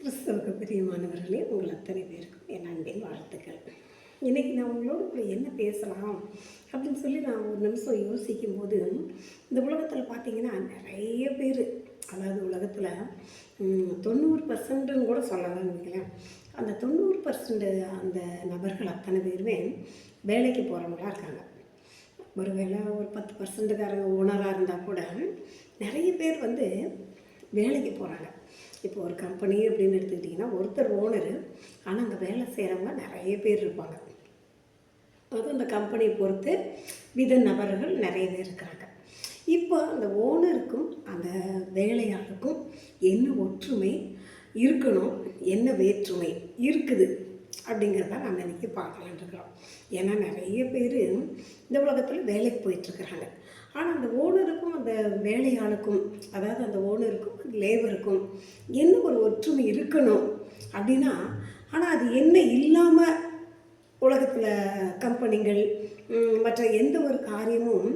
கிறிஸ்தவுக்கு பிரியமானவர்களே உங்கள் அத்தனை பேருக்கும் என் அன்பின் வாழ்த்துக்கள். இன்றைக்கி நான் உங்களோட கூட என்ன பேசலாம் அப்படின்னு சொல்லி நான் ஒரு நிமிஷம் யோசிக்கும் போது இந்த உலகத்தில் பார்த்தீங்கன்னா நிறைய பேர் அதாவது உலகத்தில் தொண்ணூறு பர்சன்ட்டுன்னு கூட சொல்லலாம் நினைக்கிறேன் அந்த தொண்ணூறு பர்சன்ட் அந்த நபர்கள் அத்தனை பேருமே வேலைக்கு போகிறவங்களா இருக்காங்க. ஒருவேளை ஒரு பத்து பர்சன்ட்டுக்காரங்க ஓனராக இருந்தால் கூட நிறைய பேர் வந்து வேலைக்கு போகிறாங்க இப்போ ஒரு கம்பெனி அப்படின்னு எடுத்துக்கிட்டிங்கன்னா ஒருத்தர் ஓனரு ஆனால் அங்கே வேலை செய்கிறவங்க நிறைய பேர் இருப்பாங்க. அதுவும் அந்த கம்பெனியை பொறுத்து வித நபர்கள் நிறைய பேர் இருக்கிறாங்க. இப்போ அந்த ஓனருக்கும் அந்த வேலையாளருக்கும் என்ன ஒற்றுமை இருக்கணும் என்ன வேற்றுமை இருக்குது அப்படிங்கிறத நம்ம இன்றைக்கி பார்க்கலான் இருக்கிறோம். ஏன்னா நிறைய பேர் இந்த உலகத்தில் வேலைக்கு போயிட்டுருக்குறாங்க ஆனால் அந்த ஓனருக்கும் அந்த வேலையாளுக்கும் அதாவது அந்த ஓனருக்கும் அந்த லேபருக்கும் என்ன ஒரு ஒற்றுமை இருக்கணும் அப்படின்னா ஆனால் அது என்ன இல்லாமல் உலகத்தில் கம்பெனிகள் மற்ற எந்த ஒரு காரியமும்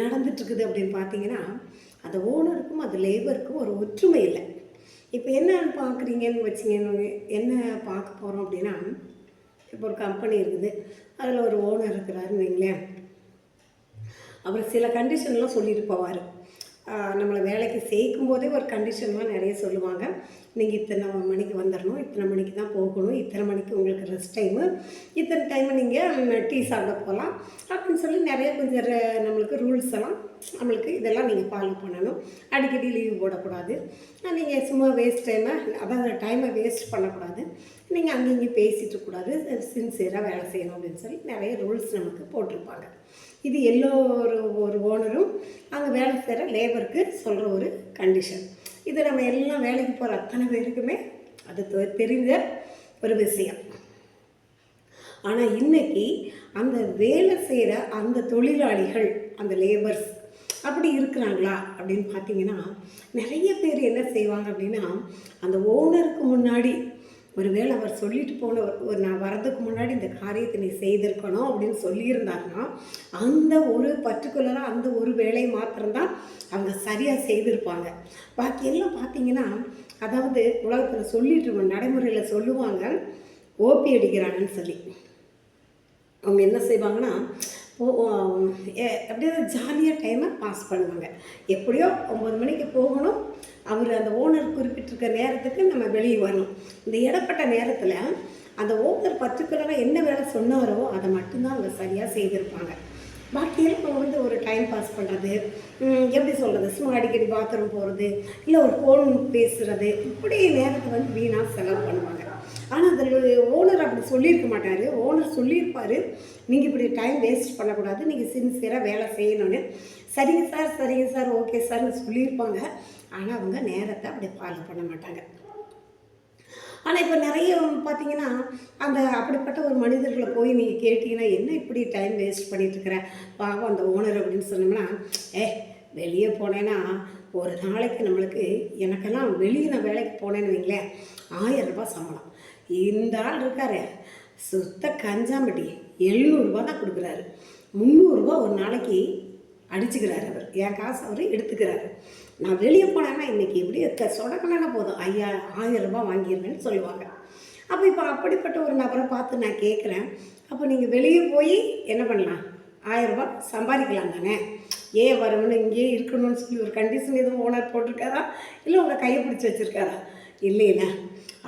நடந்துட்டுருக்குது அப்படின்னு பார்த்தீங்கன்னா அந்த ஓனருக்கும் அந்த லேபருக்கும் ஒரு ஒற்றுமை இல்லை. இப்போ என்னன்னு பார்க்குறீங்கன்னு வச்சிங்கன்னு என்ன பார்க்க போகிறோம் அப்படின்னா இப்போ ஒரு கம்பெனி இருக்குது அதில் ஒரு ஓனர் இருக்கிறாருன்னு வைங்களேன். அவர் சில கண்டிஷன்லாம் சொல்லிட்டு போவார். நம்மளை வேலைக்கு சேர்க்கும் போதே ஒரு கண்டிஷன்லாம் நிறைய சொல்லுவாங்க. நீங்கள் இத்தனை மணிக்கு வந்துடணும் இத்தனை மணிக்கு தான் போகணும் இத்தனை மணிக்கு உங்களுக்கு ரெஸ்ட் டைமு இத்தனை டைமு நீங்கள் டீ சாப்பிட போகலாம் அப்படின்னு சொல்லி நிறைய கொஞ்சம் நம்மளுக்கு ரூல்ஸ் எல்லாம் நம்மளுக்கு இதெல்லாம் நீங்கள் ஃபாலோ பண்ணணும். அடிக்கடி லீவ் போடக்கூடாது. நீங்கள் சும்மா வேஸ்ட் டைமை அதாவது டைமை வேஸ்ட் பண்ணக்கூடாது. நீங்கள் அங்கேயும் இங்கேயும் பேசிட்டு இருக்கக்கூடாது. சின்சியராக வேலை செய்யணும் அப்படின்னு சொல்லி நிறைய ரூல்ஸ் நமக்கு போட்டிருப்பாங்க. இது எல்லோ ஒரு ஒரு ஓனரும் அங்கே வேலை செய்கிற லேபருக்கு சொல்கிற ஒரு கண்டிஷன் இது நம்ம எல்லாம் வேலைக்கு போகிற அத்தனை பேருக்குமே அது தெரிஞ்ச ஒரு விஷயம். ஆனால் இன்னைக்கு அந்த வேலை செய்கிற அந்த தொழிலாளிகள் அந்த லேபர்ஸ் அப்படி இருக்கிறாங்களா அப்படின்னு பார்த்தீங்கன்னா நிறைய பேர் என்ன செய்வாங்க அப்படின்னா அந்த ஓனருக்கு முன்னாடி ஒரு வேளை அவர் சொல்லிட்டு போன ஒரு- நான் வரதுக்கு முன்னாடி இந்த காரியத்தை நீ செய்திருக்கணும் அப்படின்னு சொல்லியிருந்தாருன்னா அந்த ஒரு பர்டிகுலராக அந்த ஒரு வேலையை மாத்திரம்தான் அவங்க சரியாக செய்திருப்பாங்க. பாக்கி எல்லாம் பார்த்தீங்கன்னா அதாவது உலகத்தில் சொல்லிட்டு நடைமுறையில் சொல்லுவாங்க ஓபி அடிக்கிறாங்கன்னு சொல்லி. அவங்க என்ன செய்வாங்கன்னா அப்படியே ஜாலியாக டைமை பாஸ் பண்ணுவாங்க. எப்படியோ ஒம்பது மணிக்கு போகணும். அவர் அந்த ஓனர் குறிப்பிட்டிருக்க நேரத்துக்கு நம்ம வெளியே வரணும். இந்த இடப்பட்ட நேரத்தில் அந்த ஓனர் பர்டிகுலராக என்ன வேலை சொன்னாரோ அதை மட்டும்தான் அவங்க சரியாக செய்திருப்பாங்க. பாக்கியெல்லாம் அவங்க வந்து ஒரு டைம் பாஸ் பண்ணுறது எப்படி சொல்கிறது சும்மா அடிக்கடி பாத்ரூம் போகிறது இல்லை ஒரு ஃபோன் பேசுகிறது இப்படி நேரத்தை வந்து வீணாக செலவு பண்ணுவாங்க. ஆனால் அதில் ஓனர் அப்படி சொல்லியிருக்க மாட்டார். ஓனர் சொல்லியிருப்பார். நீங்கள் இப்படி டைம் வேஸ்ட் பண்ணக்கூடாது. நீங்கள் சின்சியராக வேலை செய்யணும்னு. சரிங்க சார் சரிங்க சார் ஓகே சார்னு சொல்லியிருப்பாங்க. ஆனால் அவங்க நேரத்தை அப்படி ஃபாலோ பண்ண மாட்டாங்க. ஆனால் இப்போ நிறைய பார்த்தீங்கன்னா அந்த அப்படிப்பட்ட ஒரு மனிதர்களை போய் நீங்கள் கேட்டிங்கன்னா என்ன இப்படி டைம் வேஸ்ட் பண்ணிட்டு பாவம் அந்த ஓனர் அப்படின்னு சொன்னோம்னா ஏ வெளியே போனேன்னா ஒரு நாளைக்கு நம்மளுக்கு எனக்கெல்லாம் வெளியே நான் வேலைக்கு போனேன்னு வைங்களேன் ஆயிரம் ரூபாய் சம்பளம். இந்த ஆள் இருக்காரு சுத்த கஞ்சாம்பட்டி எழுநூறுபா தான் கொடுக்குறாரு. முந்நூறுரூவா ஒரு நாளைக்கு அடிச்சுக்கிறாரு அவர். என் காசு அவர் எடுத்துக்கிறாரு. நான் வெளியே போனேன்னா இன்னைக்கு எப்படி க- சொடக்கணுன்னா போதும். ஐயா ஆயிரம் ரூபாய் வாங்கிடுவேன்னு சொல்லுவாங்க. அப்போ இப்போ அப்படிப்பட்ட ஒரு நபரை பார்த்து நான் கேட்குறேன் அப்போ நீங்கள் வெளியே போய் என்ன பண்ணலாம்? ஆயிரம் ரூபாய் சம்பாதிக்கலாம் தானே? ஏன் வரணும்னு இங்கேயே இருக்கணும்னு சொல்லி ஒரு கண்டிஷன் எதுவும் ஓனர் போட்டிருக்காரா? இல்லை உங்கள் கையை பிடிச்சி வச்சுருக்காரா? இல்லையில?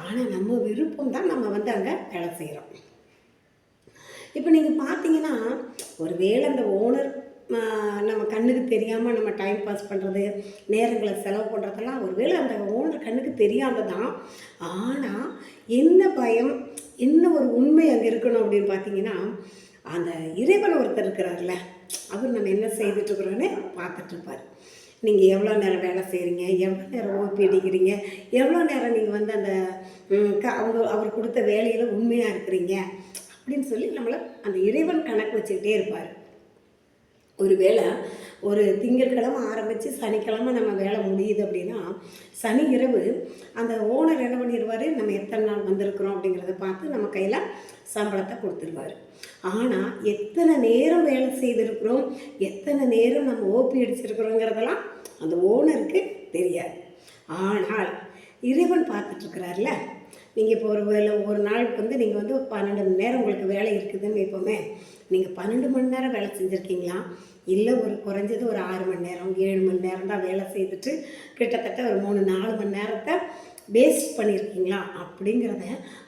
ஆனால் நம்ம விருப்பம் தான் நம்ம வந்து அங்கே வேலை செய்கிறோம் இப்போ நீங்கள் பார்த்தீங்கன்னா ஒரு வேளை அந்த ஓனர் நம்ம கண்ணுக்கு தெரியாமல் நம்ம டைம் பாஸ் பண்ணுறது நேரங்களை செலவு பண்ணுறதெல்லாம் ஒருவேளை அந்த ஓனர் கண்ணுக்கு தெரியாமல் தான் ஆனால் என்ன பயம் என்ன ஒரு உண்மை அங்கே இருக்கணும் அப்படின்னு பார்த்தீங்கன்னா அந்த இறைவன் ஒருத்தர் இருக்கிறார்ல அவர் நம்ம என்ன செய்துட்ருக்குறோன்னு பார்த்துட்ருப்பார் நீங்கள் எவ்வளோ நேரம் வேலை செய்கிறீங்க எவ்வளோ நேரம் ஓபி அடிக்கிறீங்க? எவ்வளோ நேரம் நீங்கள் வந்து அந்த க அவங்க அவர் கொடுத்த வேலையில் உண்மையாக இருக்கிறீங்க? அப்படின்னு சொல்லி நம்மளை அந்த இறைவன் கணக்கு வச்சுக்கிட்டே இருப்பார். ஒருவேளை ஒரு திங்கட்கிழமை ஆரம்பித்து சனிக்கிழமை நம்ம வேலை முடியுது அப்படின்னா சனி இரவு அந்த ஓனர் என்ன பண்ணிடுவார் நம்ம எத்தனை நாள் வந்திருக்கிறோம் அப்படிங்கிறத பார்த்து நம்ம கையில் சம்பளத்தை கொடுத்துருவார். ஆனால் எத்தனை நேரம் வேலை செய்திருக்கிறோம்? எத்தனை நேரம் நம்ம ஓபி அடிச்சிருக்கிறோங்கிறதெல்லாம் அந்த ஓனருக்கு தெரியாது. ஆனால் இறைவன் பார்த்துட்ருக்கிறார்ல நீங்கள் இப்போ ஒரு வேலை ஒரு நாளுக்கு வந்து நீங்கள் வந்து பன்னெண்டு மணி நேரம் உங்களுக்கு வேலை இருக்குதுன்னு வைப்போமே. நீங்கள் பன்னெண்டு மணி நேரம் வேலை செஞ்சுருக்கீங்களா? இல்லை ஒரு குறைஞ்சது ஒரு ஆறு மணி நேரம் ஏழு மணி நேரம் தான் வேலை செய்துட்டு கிட்டத்தட்ட ஒரு மூணு நாலு மணி நேரத்தை வேஸ்ட் பண்ணியிருக்கீங்களா அப்படிங்கிறத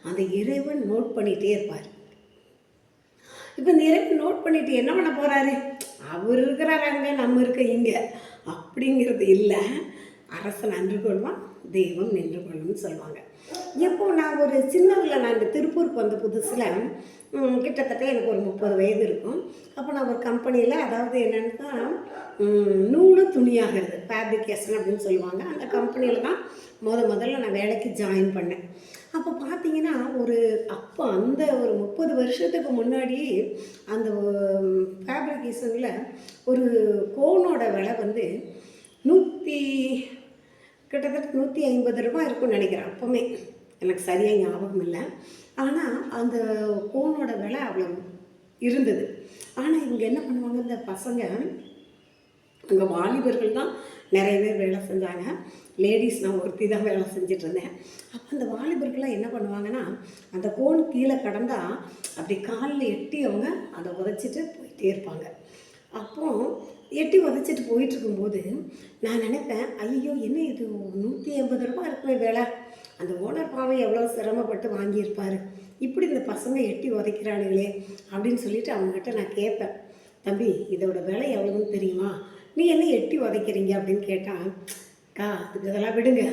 அந்த இறைவன் நோட் பண்ணிகிட்டே இருப்பார். இப்போ இந்த இறைவன் நோட் பண்ணிட்டு என்ன பண்ண போகிறாரு அவர் இருக்கிறார் அங்கே நம்ம இருக்க இங்கே. அப்படிங்கிறது இல்லை. அரசன் நின்று கொள்வான் தெய்வம் நின்று கொள்ளும்னு சொல்லுவாங்க. எப்போ நான் ஒரு சின்னதில் நான் இந்த திருப்பூருக்கு வந்த புதுசில் கிட்டத்தட்ட எனக்கு ஒரு முப்பது வயது இருக்கும். அப்போ நான் ஒரு கம்பெனியில் அதாவது என்னென்னா நூலு துணியாகிறது ஃபேப்ரிகேஷன் அப்படின்னு சொல்லுவாங்க. அந்த கம்பெனியில் தான் முத முதல்ல நான் வேலைக்கு ஜாயின் பண்ணேன். அப்போ பார்த்தீங்கன்னா ஒரு அப்போ அந்த ஒரு முப்பது வருஷத்துக்கு முன்னாடி அந்த ஃபேப்ரிகேஷனில் ஒரு கோனோட விலை வந்து நூற்றி கிட்டத்தட்ட நூற்றி ஐம்பது ரூபாய் இருக்கும்னு நினைக்கிறேன் அப்போவுமே. எனக்கு சரியாக ஞாபகம் இல்லை. ஆனால் அந்த கோனோட விலை அவ்வளோ இருந்தது. ஆனால் இங்கே என்ன பண்ணுவாங்க இந்த பசங்க அங்கே வாலிபர்கள் தான் நிறைய பேர் வேலை செஞ்சாங்க. லேடிஸ் நான் ஒருத்தி தான் வேலை செஞ்சுட்டு இருந்தேன். அப்போ அந்த வாலிபர்கள்லாம் என்ன பண்ணுவாங்கன்னா அந்த கோன் கீழே கடந்தால் அப்படி காலில் எட்டி அவங்க அதை உதச்சிட்டு போயிட்டே இருப்பாங்க. அப்போ எட்டி உதைச்சிட்டு போயிட்டு இருக்கும்போது நான் நினைப்பேன் ஐயோ என்ன இது? நூற்றி ஐம்பது ரூபா இருக்குமே வேலை. அந்த ஓனர் பாவம் எவ்வளோ சிரமப்பட்டு வாங்கியிருப்பாரு. இப்படி இந்த பசங்க எட்டி உதைக்கிறானுங்களே அப்படின்னு சொல்லிட்டு அவங்ககிட்ட நான் கேட்பேன். தம்பி இதோட விலை எவ்வளோன்னு தெரியுமா? நீ என்ன எட்டி உதைக்கிறீங்க அப்படின்னு கேட்டான் அக்கா அதுக்கு இதெல்லாம் விடுங்க.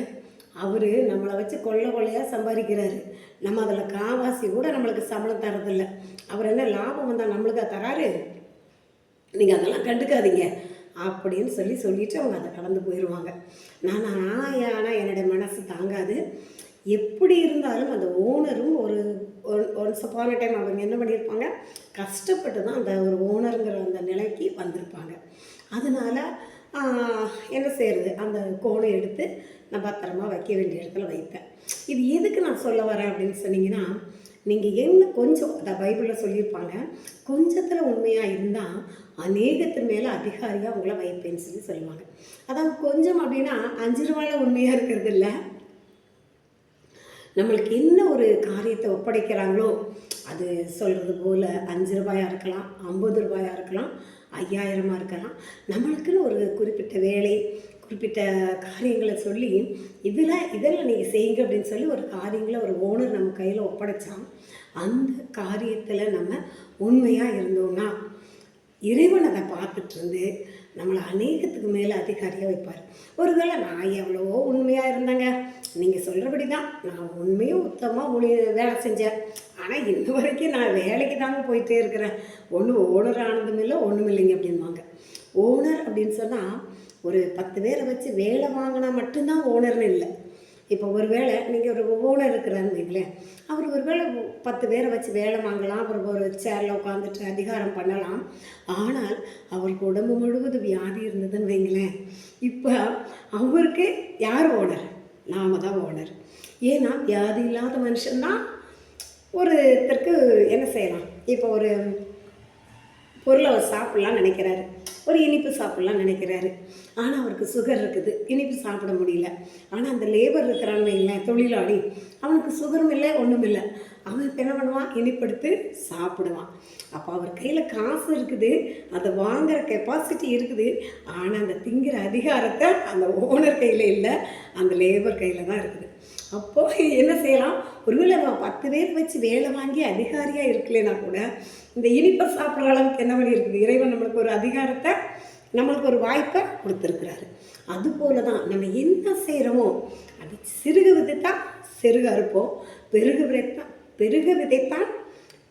அவர் நம்மளை வச்சு கொள்ளை கொள்ளையாக சம்பாதிக்கிறாரு. நம்ம அதில் காவாசி கூட நம்மளுக்கு சம்பளம் தரதில்லை அவர் என்ன லாபம் வந்தால் நம்மளுக்கு தராரு? நீங்கள் அதெல்லாம் கண்டுக்காதீங்க அப்படின்னு சொல்லி சொல்லிட்டு அவங்க அதை கடந்து போயிடுவாங்க நான் ஆனால் என்னுடைய மனசு தாங்காது. எப்படி இருந்தாலும் அந்த ஓனரும் ஒரு ஒன்ஸ் அப்பான டைம் அவங்க என்ன பண்ணியிருப்பாங்க? கஷ்டப்பட்டு தான் அந்த ஒரு ஓனருங்கிற அந்த நிலைக்கு வந்திருப்பாங்க. அதனால் என்ன செய்கிறது அந்த கோணம் எடுத்து நான் பத்திரமா வைக்க வேண்டிய இடத்துல வைப்பேன். இது எதுக்கு நான் சொல்ல வரேன் அப்படின்னு சொன்னீங்கன்னா நீங்கள் என்ன கொஞ்சம் அதை பைபிளில் சொல்லியிருப்பாங்க கொஞ்சத்தில் உண்மையாக இருந்தால் அநேகத்து மேலே அதிகாரியாக உங்களை வைப்பேன்னு சொல்லி சொல்லுவாங்க. அதாவது கொஞ்சம் அப்படின்னா அஞ்சு ரூபாயில் உண்மையாக இருக்கிறது இல்லை நம்மளுக்கு என்ன ஒரு காரியத்தை ஒப்படைக்கிறாங்களோ அது சொல்கிறது போல் அஞ்சு ரூபாயாக இருக்கலாம் ஐம்பது ரூபாயாக இருக்கலாம் ஐயாயிரமாக இருக்கலாம். நம்மளுக்குன்னு ஒரு குறிப்பிட்ட வேலை குறிப்பிட்ட காரியங்களை சொல்லி இதில் இதெல்லாம் நீங்கள் செய்யுங்க அப்படின்னு சொல்லி ஒரு காரியங்களை ஒரு ஓனர் நம்ம கையில் ஒப்படைச்சா அந்த காரியத்தில் நம்ம உண்மையாக இருந்தோம்னா இறைவன் அதை பார்த்துட்டு இருந்து நம்மளை அநேகத்துக்கு மேலே அதிகாரியாக வைப்பார். ஒருவேளை நான் எவ்வளவோ உண்மையாக இருந்தேங்க. நீங்கள் சொல்கிறபடி தான் நான் உண்மையும் உத்தமாக ஒளி வேலை செஞ்சேன். ஆனால் இன்ன வரைக்கும் நான் வேலைக்கு தாங்க போயிட்டே இருக்கிறேன். ஒன்றும் ஓனர் ஆனதும் இல்லை ஒன்றும் இல்லைங்க அப்படின்வாங்க ஓனர் அப்படின்னு சொன்னால் ஒரு பத்து பேரை வச்சு வேலை வாங்கினா மட்டும்தான் ஓனர்னு இல்லை. இப்போ ஒரு வேளை நீங்கள் ஒரு ஓனர் இருக்கிறான்னு வைங்களேன் அவர் ஒரு வேளை பத்து பேரை வச்சு வேலை வாங்கலாம் அவர் ஒரு சேரில் உட்காந்துட்டு அதிகாரம் பண்ணலாம். ஆனால் அவருக்கு உடம்பு முழுவதும் வியாதி இருந்ததுன்னு வைங்களேன். இப்போ அவருக்கு யார் ஓனர்? நாம தான் ஓனர். ஏன்னா வியாதி இல்லாத மனுஷன்தான் ஒருத்தருக்கு என்ன செய்யலாம்? இப்போ ஒரு பொருளை அவர் சாப்பிட்லான்னு நினைக்கிறாரு. ஒரு இனிப்பு சாப்பிட்லாம் நினைக்கிறாரு. ஆனால் அவருக்கு சுகர் இருக்குது. இனிப்பு சாப்பிட முடியல. ஆனால் அந்த லேபர் இருக்கிறான்னு இல்லை தொழிலாளி அவனுக்கு சுகரும் இல்லை ஒன்றும் இல்லை. அவன் என்ன பண்ணுவான்? இனிப்படுத்து சாப்பிடுவான். அப்போ அவர் கையில் காசு இருக்குது. அதை வாங்குற கெப்பாசிட்டி இருக்குது. ஆனால் அந்த திங்கிற அதிகாரத்தை அந்த ஓனர் கையில் இல்லை. அந்த லேபர் கையில் தான் இருக்குது. அப்போது என்ன செய்யலாம்? ஒருவேளை அவன் பத்து பேர் வச்சு வேலை வாங்கி அதிகாரியாக இருக்கலைன்னா கூட இந்த இனிப்பை சாப்பிட்ற அளவுக்கு என்ன பண்ணி இருக்குது? இறைவன் நம்மளுக்கு ஒரு அதிகாரத்தை நம்மளுக்கு ஒரு வாய்ப்பை கொடுத்துருக்குறாரு. அதுபோல தான் நம்ம என்ன செய்கிறோமோ அது சிறுக விதைத்தான் சிறுக அறுப்போம் பெருகு விதைத்தான் பெருக விதைத்தான்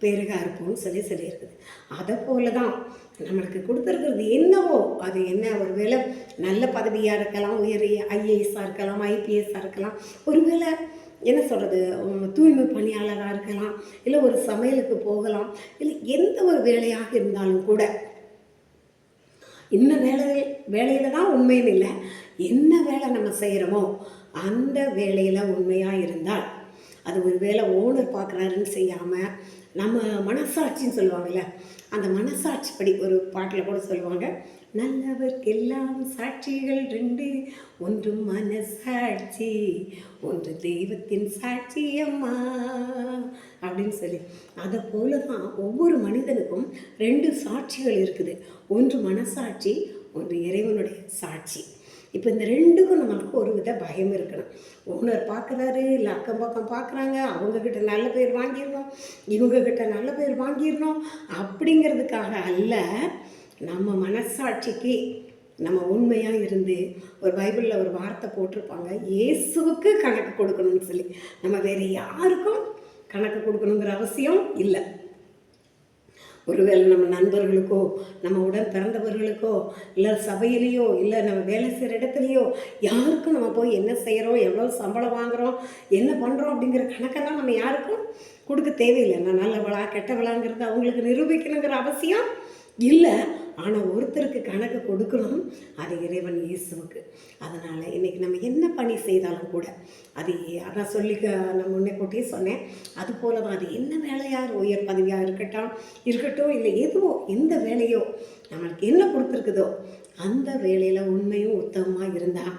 பெருக அறுப்போம்னு சொல்லி சொல்லியிருக்குது. அதை போல தான் நம்மளுக்கு கொடுத்துருக்கிறது என்னவோ அது என்ன ஒரு வேலை நல்ல பதவியாக இருக்கலாம் உயர் ஐஏஎஸ்ஸாக இருக்கலாம் ஐபிஎஸ்ஸாக இருக்கலாம் ஒருவேளை என்ன சொல்கிறது தூய்மை பணியாளராக இருக்கலாம் இல்லை ஒரு சமையலுக்கு போகலாம் இல்லை எந்த ஒரு வேலையாக இருந்தாலும் கூட இந்த வேலை வேலையில் தான் உண்மைன்னு இல்லை என்ன வேலை நம்ம செய்கிறோமோ அந்த வேலையில் உண்மையாக இருந்தால் அது ஒரு வேலை ஓனர் பார்க்குறாருன்னு செய்யாமல் நம்ம மனசாட்சின்னு சொல்லுவாங்கல்ல அந்த மனசாட்சிப்படி ஒரு பாட்டில் கூட சொல்லுவாங்க நல்லவர்க்கெல்லாம் சாட்சிகள் ரெண்டு. ஒன்று மனசாட்சி ஒன்று தெய்வத்தின் சாட்சி அம்மா அப்படின்னு சொல்லி. அதை போல தான் ஒவ்வொரு மனிதனுக்கும் ரெண்டு சாட்சிகள் இருக்குது. ஒன்று மனசாட்சி ஒன்று இறைவனுடைய சாட்சி. இப்போ இந்த ரெண்டுக்கும் நம்மளுக்கு ஒரு வித பயம் இருக்கணும். ஓனர் பார்க்குறாரு இல்லை அக்கம் பக்கம் பார்க்குறாங்க அவங்கக்கிட்ட நல்ல பேர் வாங்கிடணும் இவங்கக்கிட்ட நல்ல பேர் வாங்கிடணும் அப்படிங்கிறதுக்காக அல்ல நம்ம மனசாட்சிக்கு நம்ம உண்மையாக இருந்து ஒரு பைபிளில் ஒரு வார்த்தை போட்டிருப்பாங்க. இயேசுவுக்கு கணக்கு கொடுக்கணும்னு சொல்லி. நம்ம வேறு யாருக்கும் கணக்கு கொடுக்கணுங்கிற அவசியம் இல்லை. ஒருவேளை நம்ம நண்பர்களுக்கோ நம்ம உடன் பிறந்தவர்களுக்கோ இல்லை சபையிலேயோ இல்லை நம்ம வேலை செய்கிற இடத்துலையோ யாருக்கும் நம்ம போய் என்ன செய்கிறோம் எவ்வளோ சம்பளம் வாங்குகிறோம் என்ன பண்ணுறோம் அப்படிங்கிற கணக்கெல்லாம் நம்ம யாருக்கும் கொடுக்க தேவையில்லை. நான் நல்லவளா கெட்டவளாங்கிறது அவங்களுக்கு நிரூபிக்கணுங்கிற அவசியம் இல்லை. ஆனால் ஒருத்தருக்கு கணக்கு கொடுக்கணும் அது இறைவன் இயேசுவுக்கு. அதனால் இன்றைக்கி நம்ம என்ன பணி செய்தாலும் கூட அது அதான் சொல்லி நான் முன்னே கூட்டியே சொன்னேன் அது போல தான் அது என்ன வேலையாக உயர் பதவியாக இருக்கட்டும் இருக்கட்டும் இல்லை எதுவோ எந்த வேலையோ நம்மளுக்கு என்ன கொடுத்துருக்குதோ அந்த வேலையில் உண்மையும் உத்தமமாக இருந்தால்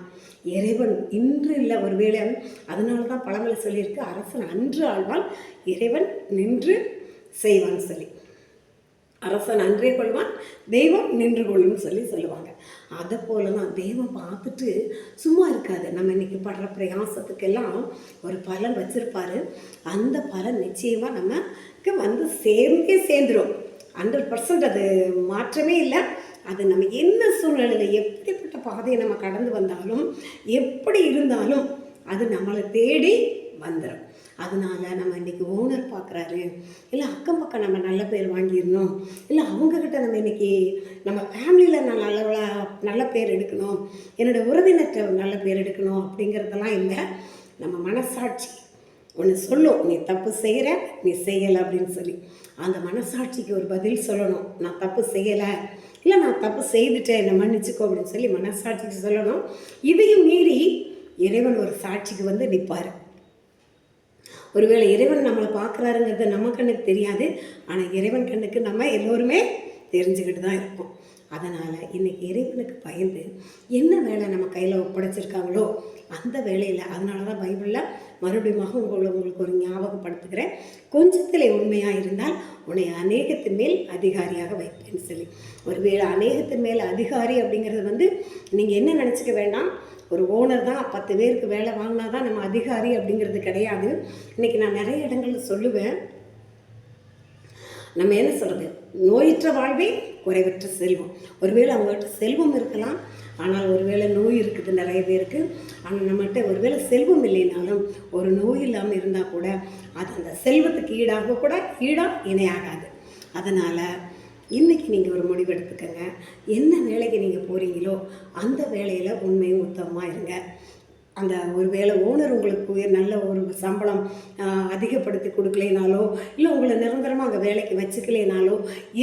இறைவன் இன்று இல்லை ஒரு வேலை அதனால தான் பழமொழி சொல்லியிருக்கு அரசன் அன்று ஆழ்வான் இறைவன் நின்று செய்வான்னு சொல்லி. அரசன் அன்றே கொள்வான் தெய்வம் நின்று கொள்ளும்னு சொல்லி சொல்லுவாங்க. அதை போல தான் தெய்வம் பார்த்துட்டு சும்மா இருக்காது. நம்ம இன்றைக்கி படுற பிரயாசத்துக்கெல்லாம் ஒரு பலன் வச்சுருப்பாரு. அந்த பலன் நிச்சயமாக நமக்கு வந்து சேர்ந்தே சேர்ந்துடும் ஹண்ட்ரட் பர்சன்ட் அது மாற்றமே இல்லை. அது நம்ம என்ன சூழ்நிலையில் எப்படிப்பட்ட பாதையை நம்ம கடந்து வந்தாலும் எப்படி இருந்தாலும் அது நம்மளை தேடி வந்துடும் அதனால நம்ம இன்னைக்கு ஓனர் பார்க்குறாரு இல்லை அக்கம் பக்கம் நம்ம நல்ல பேர் வாங்கிடணும். இல்லை அவங்கக்கிட்ட நம்ம இன்னைக்கு நம்ம ஃபேமிலியில் நான் நல்ல நல்ல பேர் எடுக்கணும். என்னோட உறவினர்கிட்ட நல்ல பேர் எடுக்கணும் அப்படிங்கிறதெல்லாம் இல்லை. நம்ம மனசாட்சி. ஒன்று சொல்லும் நீ தப்பு செய்கிற நீ செய்யலை அப்படின்னு சொல்லி. அந்த மனசாட்சிக்கு ஒரு பதில் சொல்லணும். நான் தப்பு செய்யலை. இல்லை நான் தப்பு செய்துட்டேன் என்னை மன்னிச்சுக்கோ அப்படின்னு சொல்லி மனசாட்சிக்கு சொல்லணும். இதையும் மீறி இறைவன் ஒரு சாட்சிக்கு வந்து நிற்பார் ஒருவேளை இறைவன் நம்மளை பார்க்குறாருங்கிறது நம்ம கண்ணுக்கு தெரியாது ஆனால் இறைவன் கண்ணுக்கு நம்ம எல்லோருமே தெரிஞ்சுக்கிட்டு தான் இருப்போம் அதனால் இன்றைக்கி இறைவனுக்கு பயந்து என்ன வேலை நம்ம கையில் ஒப்படைச்சிருக்காங்களோ அந்த வேலையில் அதனால தான் பைபிளில் மறுபடியும் உங்களை உங்களுக்கு ஒரு ஞாபகப்படுத்துகிறேன். கொஞ்சத்தில் உண்மையாக இருந்தால் உன்னை அநேகத்தின் மேல் அதிகாரியாக வைப்பேன்னு சொல்லி. ஒருவேளை அநேகத்தின் மேல் அதிகாரி அப்படிங்கிறது வந்து நீங்கள் என்ன நினச்சிக்க வேண்டாம்? ஒரு ஓனர் தான் பத்து பேருக்கு வேலை வாங்கினா தான் நம்ம அதிகாரி அப்படிங்கிறது கிடையாது. இன்றைக்கி நான் நிறைய இடங்களில் சொல்லுவேன். நம்ம என்ன சொல்கிறது நோயற்ற வாழ்வே குறைவற்ற செல்வம். ஒருவேளை அவங்ககிட்ட செல்வம் இருக்கலாம். ஆனால் ஒருவேளை நோய் இருக்குது நிறைய பேருக்கு. ஆனால் நம்மகிட்ட ஒருவேளை செல்வம் இல்லைனாலும் ஒரு நோய் இல்லாமல் இருந்தால் கூட அது அந்த செல்வத்துக்கு ஈடாக கூட ஈடாக இணையாகாது. அதனால் இன்றைக்கி நீங்கள் ஒரு முடிவு எடுத்துக்கோங்க. என்ன வேலைக்கு நீங்கள் போகிறீங்களோ அந்த வேலையில் உண்மையும் உத்தமமாக இருங்க. அந்த ஒரு வேலை ஓனர் உங்களுக்கு நல்ல ஒரு சம்பளம் அதிகப்படுத்தி கொடுக்கலைனாலோ இல்லை உங்களை நிரந்தரமாக அங்கே வேலைக்கு வச்சுக்கலைனாலோ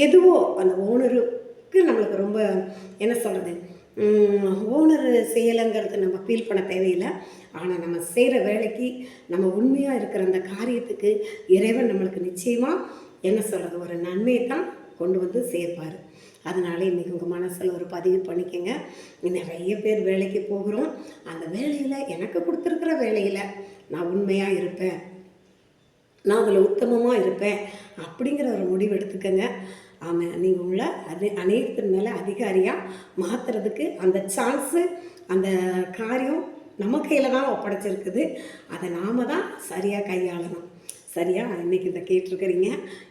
எதுவோ அந்த ஓனருக்கு நம்மளுக்கு ரொம்ப என்ன சொல்கிறது ஓனர் செய்யலைங்கிறது நம்ம ஃபீல் பண்ண தேவையில்லை. ஆனால் நம்ம செய்கிற வேலைக்கு நம்ம உண்மையாக இருக்கிற அந்த காரியத்துக்கு இறைவன் நம்மளுக்கு நிச்சயமாக என்ன சொல்கிறது ஒரு நன்மையை தான் கொண்டு வந்து சேர்ப்பார். அதனால் இன்றைக்கி உங்கள் மனசில் ஒரு பதிவு பண்ணிக்கோங்க. நிறைய பேர் வேலைக்கு போகிறோம். அந்த வேலையில் எனக்கு கொடுத்துருக்குற வேலையில் நான் உண்மையாக இருப்பேன். நான் அதில் உத்தமமாக இருப்பேன் அப்படிங்கிற ஒரு முடிவு எடுத்துக்கோங்க. ஆமாம் நீங்கள் உள்ள அது அநேகத்தின் மேலே அதிகாரியாக மாற்றுறதுக்கு அந்த சான்ஸு அந்த காரியம் நம்ம கையில் தான் ஒப்படைச்சிருக்குது. அதை நாம் தான் சரியாக கையாளணும். சரியா? இன்றைக்கி இதை கேட்டிருக்கிறீங்க.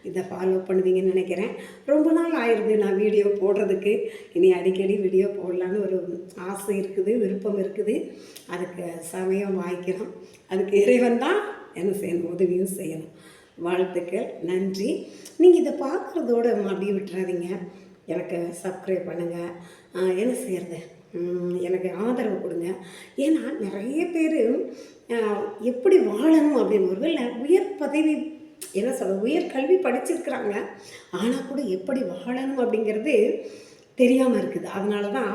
இதை ஃபாலோ பண்ணுவீங்கன்னு நினைக்கிறேன். ரொம்ப நாள் ஆயிடுது நான் வீடியோ போடுறதுக்கு. இனி அடிக்கடி வீடியோ போடலான்னு ஒரு ஆசை இருக்குது விருப்பம் இருக்குது. அதுக்கு சமயம் வாய்க்கிறோம். அதுக்கு இறைவன் தான் என்ன செய்யணும்? உதவியும் செய்யணும். வாழ்த்துக்கள். நன்றி. நீங்கள் இதை பார்க்குறதோட மறுபடியும் விட்டுறாதீங்க. எனக்கு சப்ஸ்கிரைப் பண்ணுங்கள் என்ன செய்கிறது எனக்கு ஆதரவு கொடுங்க. ஏன்னா நிறைய பேர் எப்படி வாழணும் அப்படின்னு ஒருவேளை உயர் பதவி என்ன சொல்ல உயர் கல்வி படிச்சிருக்கிறாங்க. ஆனால் கூட எப்படி வாழணும் அப்படிங்கிறது தெரியாமல் இருக்குது. அதனால தான்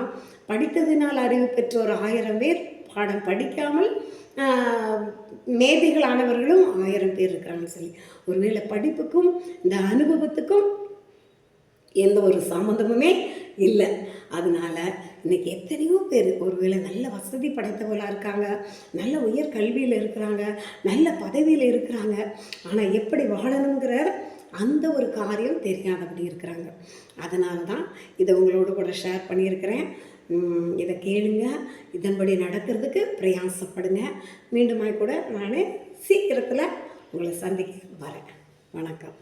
படித்ததினால் அறிவு பெற்ற ஒரு ஆயிரம் பேர் பாடம் படிக்காமல் மேதைகளானவர்களும் ஆயிரம் பேர் இருக்கிறாங்கன்னு சொல்லி. ஒருவேளை படிப்புக்கும் இந்த அனுபவத்துக்கும் எந்த ஒரு சம்மந்தமுமே இல்லை. அதனால் இன்னைக்கு எத்தனையோ பேர் ஒருவேளை நல்ல வசதி படைத்தவர்களாக இருக்காங்க. நல்ல உயர் கல்வியில் இருக்கிறாங்க. நல்ல பதவியில் இருக்கிறாங்க. ஆனால் எப்படி வாழணுங்கிற அந்த ஒரு காரியம் தெரியாதபடி இருக்கிறாங்க. அதனால தான் இதை உங்களோட கூட ஷேர் பண்ணியிருக்கிறேன். இதை கேளுங்க. இதன்படி நடக்கிறதுக்கு பிரயாசப்படுங்க. மீண்டுமாய் கூட நான் சீக்கிரத்தில் உங்களை சந்திக்க வரேன். வணக்கம்.